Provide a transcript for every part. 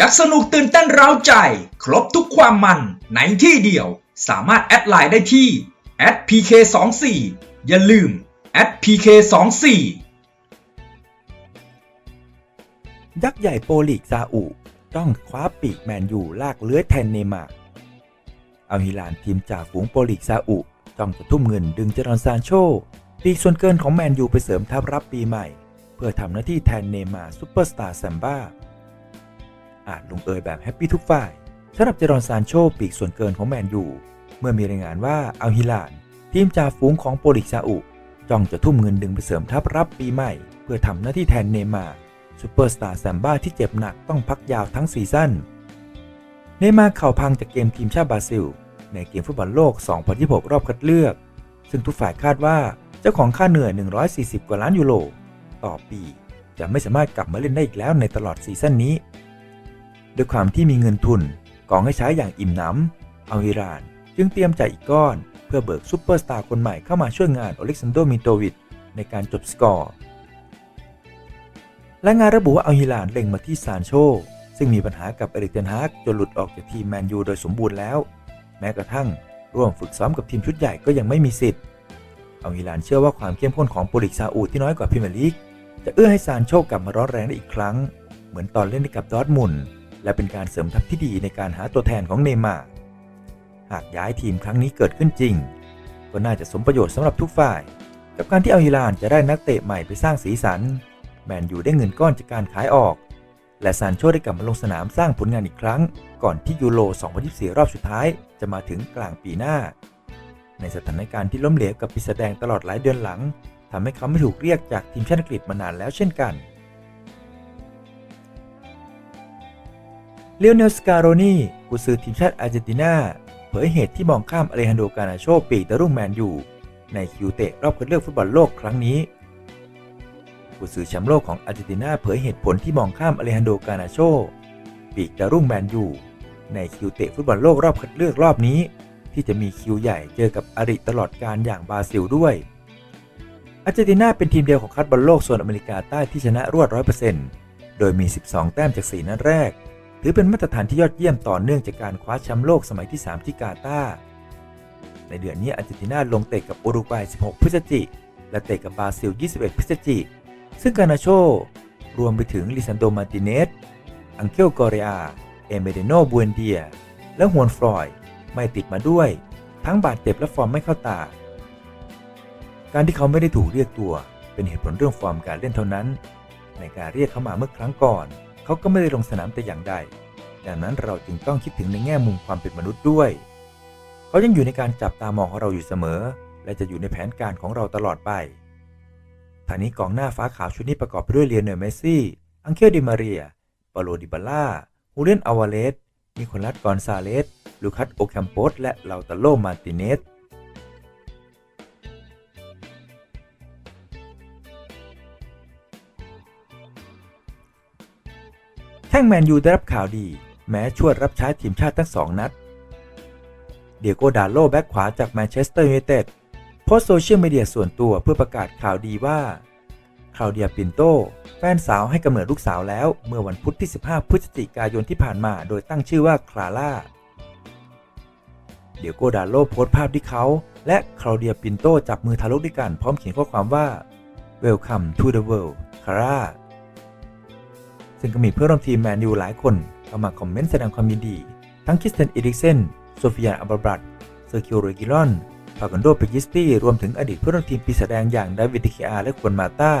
ยักสนุกตื่นเต้นเร้าใจ ครบทุกความมันในที่เดียว สามารถแอดไลน์ได้ที่ @pk24 อย่าลืม @pk24 ยักษ์ใหญ่โปลีกซาอุ ต้องคว้าปีกแมนยูลากเลื้อยแทนเนมาร์เอาฮิลานทีมจ่าฝูงโปลีกซาอุต้องจะทุ่มเงินดึงเจรอนซานโชปีกส่วนเกินของแมนยูไปเสริมทัพรับปีใหม่ เพื่อทำหน้าที่แทนเนมาร์ซูเปอร์สตาร์แซมบ้า อาจลงเอยแบบแฮปปี้ทุกฝ่ายสำหรับเจรอนซานโชปีกส่วนเกินของแมนยูเมื่อมีรายงานว่าเอาฮิลาน ทีมจ่าฝูงของโปลีกซาอุจ้องจะทุ่มเงินดึงไปเสริมทัพรับปีใหม่ เพื่อทำหน้าที่แทนเนมาซูเปอร์สตาร์แซมบ้าที่เจ็บหนักต้องพักยาวทั้งซีซั่นเนมาเข่าพังจากเกมทีมชาติบราซิล ในเกมฟุตบอลโลก 2026 รอบคัดเลือก ซึ่งทุกฝ่ายคาดว่าเจ้าของค่าเหนื่อย 140 กว่าล้านยูโรต่อปี จะไม่สามารถกลับมาเล่นได้อีกแล้วในตลอดซีซั่นนี้ ด้วยความที่มีเงินทุนกองให้ใช้อย่างอิ่มหนำเอาอิราน จึงเตรียมจ่ายอีกก้อน เพื่อเบิกซูเปอร์สตาร์คนใหม่เข้ามาช่วยงานอเล็กซานโดมิโตวิชในการจบสกอร์และงานระบุว่าอัลฮิลานเล็งมาที่ซานโช ซึ่งมีปัญหากับเอริกเทนฮากจนหลุดออกจากทีมแมนยูโดยสมบูรณ์แล้ว แม้กระทั่งร่วมฝึกซ้อมกับทีมชุดใหญ่ก็ยังไม่มีสิทธิ์อัลฮิลานเชื่อว่าความเข้มข้นของโปรลิกซาอุที่น้อยกว่าพรีเมียร์ลีกจะเอื้อให้ซานโชกลับมาร้อนแรงได้อีกครั้ง เหมือนตอนเล่นกับดอร์ทมุนด์ และเป็นการเสริมทัพที่ดีในการหาตัวแทนของเนย์มาร์หากย้ายทีมครั้งนี้เกิดขึ้นจริง ก็น่าจะสมประโยชน์สำหรับทุกฝ่าย กับการที่อัลฮิลานจะได้นักเตะใหม่ไปสร้างสีสัน แมนยูได้เงินก้อนจากการขายออก และซานโชได้กลับมาลงสนามสร้างผลงานอีกครั้ง ก่อนที่ยูโร 2024 รอบสุดท้ายจะมาถึงกลางปีหน้า ในสถานการณ์ที่ล้มเหลวกับปีแสดงตลอดหลายเดือนหลังทำให้เขาไม่ถูกเรียกจากทีมชาติอังกฤษมานานแล้วเช่นกัน เลโอเนลสการโรนีกุซือทีมชาติอาร์เจนตินาเผยเหตุที่มองข้ามอเลฮันโดกานาโชปีกตะรุ่งแมนยูในคิวเตะรอบคัดเลือกฟุตบอลโลกครั้งนี้ผู้สื่อแชมป์โลกของอาร์เจนตินาเผยเหตุผลที่มองข้ามอเลฮันโดกานาโชปีกดารุ่งแมนยูในคิวเตะฟุตบอลโลกรอบคัดเลือกรอบนี้ ที่จะมีคิวใหญ่เจอกับอริตลอดการอย่างบราซิลด้วย อาร์เจนตินาเป็นทีมเดียวของคัดบอลโลกโซนอเมริกาใต้ที่ชนะรวด 100%โดยมี 12 แต้มจาก 4 นัดแรก ถือเป็นมาตรฐานที่ยอดเยี่ยมต่อเนื่องจากการคว้าแชมป์โลกสมัยที่ 3 ที่กาตาร์ในเดือนนี้อาร์เจนตินาลงเตะกับอุรุกวัย 16 พฤศจิกและเตะกับบราซิล 21 พฤศจิกซึ่งกานาโช รวมไปถึงลิซันโด มาติเนส อังเคลกอเรียเอเมเดโนบูเอนเดีย และฮวนฟรอย ไม่ติดมาด้วย ทั้งบาดเจ็บและฟอร์มไม่เข้าตา การที่เขาไม่ได้ถูกเรียกตัว เป็นเหตุผลเรื่องฟอร์มการเล่นเท่านั้น ในการเรียกเขามาเมื่อครั้งก่อน เขาก็ไม่ได้ลงสนามแต่อย่างใด ดังนั้นเราจึงต้องคิดถึงในแง่มุมความเป็นมนุษย์ด้วย เขายังอยู่ในการจับตามองของเราอยู่เสมอ และจะอยู่ในแผนการของเราตลอดไปทางนี้กองหน้าฟ้าขาวชุดนี้ประกอบไปด้วยเลียนเนลเมซี่ อังเคลดิมาเรีย ปาโลดิบาล่าฮูเลนอาวาเลสนิโคลัสกอนซาเลส ลูคัสโอแคมโปส และลาตาโลมาติเนส งแมนยูได้รับข่าวดี แม้ชวดรับใช้ทีมชาติทั้งสองนัด เดียโกดาโลแบ็กขวาจากแมนเชสเตอร์ยูไนเต็ดโพสโซเชียลมีเดียส่วนตัวเพื่อประกาศข่าวดีว่าคลาวเดียปินโต แฟนสาวให้กำเนิดลูกสาวแล้วเมื่อวันพุธที่ 15 พฤศจิกายนที่ผ่านมา โดยตั้งชื่อว่าคลาร่า เดียโกดาโลโพสต์ภาพที่เขา และคลาวเดียปินโตจับมือทารกด้วยกันพร้อมเขียนข้อความว่า Welcome to the world คลาร่า ซึ่งก็มีเพื่อนร่วมทีมแมนยูหลายคนเข้ามาคอมเมนต์แสดงความยินดี ทั้งคิสเตนอีริกเซนโซฟิยาอับบรัตเซอร์คิโอเรกิลอนฟากันโดเปกิสตี้รวมถึงอดีตเพื่อนร่วมทีมปีศาจแดงอย่างดาวิดดิคิอาและควนมาตา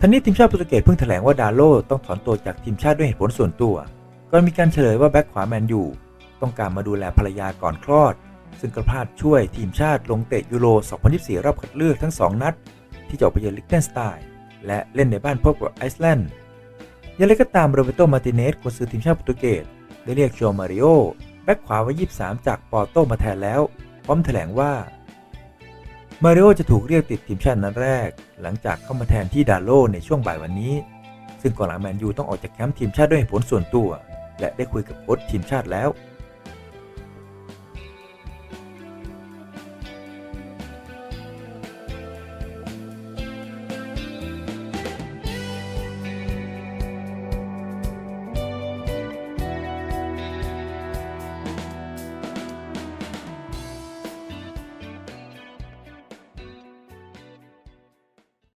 ทั้งนี้ทีมชาติโปรตุเกสเพิ่งแถลงว่าดาโลต้องถอนตัวจากทีมชาติด้วยเหตุผลส่วนตัวก่อนมีการเฉลยว่าแบ็คขวาแมนยูต้องการมาดูแลภรรยาก่อนคลอด ซึ่งกระพาดช่วยทีมชาติลงเตะยูโร 2024 รอบคัดเลือกทั้ง 2 นัด ที่จะออกไปเยือนลิกเทนสไตน์และเล่นในบ้านพบกับไอซ์แลนด์ อย่างไรก็ตามโรเบโตมาติเนสกุนซือทีมชาติโปรตุเกสได้เรียกโชมาริโอแบ็คขวาวัย23 จากปอร์โตมาแทนแล้ว พร้อมแถลงว่า มาริโอจะถูกเรียกติดทีมชาตินัดแรก หลังจากเข้ามาแทนที่ดาโลในช่วงบ่ายวันนี้ ซึ่งก่อนหลังแมนยูต้องออกจากแคมป์ทีมชาติด้วยผลส่วนตัว และได้คุยกับโค้ชทีมชาติแล้ว